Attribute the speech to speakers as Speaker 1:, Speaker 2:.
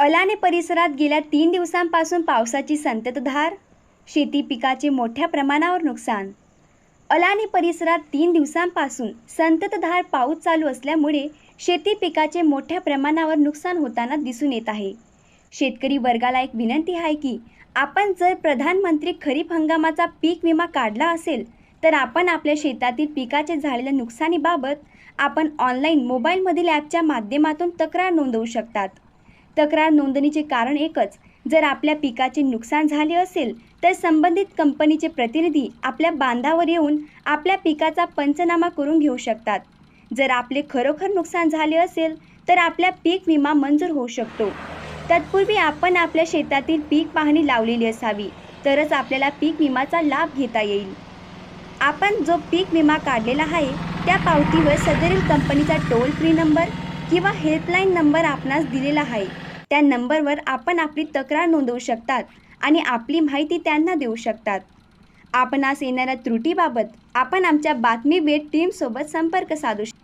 Speaker 1: अलाने परिसरात गेल्या तीन दिवसांपासून पावसाची संततधार शेती पिकाचे मोठ्या प्रमाणावर नुकसान. अलाने परिसरात तीन दिवसांपासून संततधार पाऊस चालू असल्यामुळे शेती पिकाचे मोठ्या प्रमाणावर नुकसान होताना दिसून येत आहे. शेतकरी वर्गाला एक विनंती आहे की आपण जर प्रधानमंत्री खरीप हंगामाचा पीक विमा काढला असेल तर आपण आपल्या शेतातील पिकाचे झालेल्या नुकसानीबाबत आपण ऑनलाईन मोबाईलमधील ॲपच्या माध्यमातून तक्रार नोंदवू शकतात. तक्रार नोंदणीचे कारण एकच जर आपल्या पिकाचे नुकसान झाले असेल तर संबंधित कंपनीचे प्रतिनिधी आपल्या बांधावर येऊन आपल्या पिकाचा पंचनामा करून घेऊ शकतात. जर आपले खरोखर नुकसान झाले असेल तर आपल्या पीक विमा मंजूर होऊ शकतो. तत्पूर्वी आपण आपल्या शेतातील पीक पाहणी लावलेली असावी तरच आपल्याला पीक विमाचा लाभ घेता येईल. आपण जो पीक विमा काढलेला आहे त्या पावतीवर सदरील कंपनीचा टोल फ्री नंबर किंवा हेल्पलाईन नंबर आपणास दिलेला आहे. त्या नंबरवर आपण आपली तक्रार नोंदवू शकतात आणि आपली माहिती त्यांना देऊ शकतात. आपणास येणाऱ्या त्रुटीबाबत आपण आमच्या बातमी वेट टीमसोबत संपर्क साधू शकतो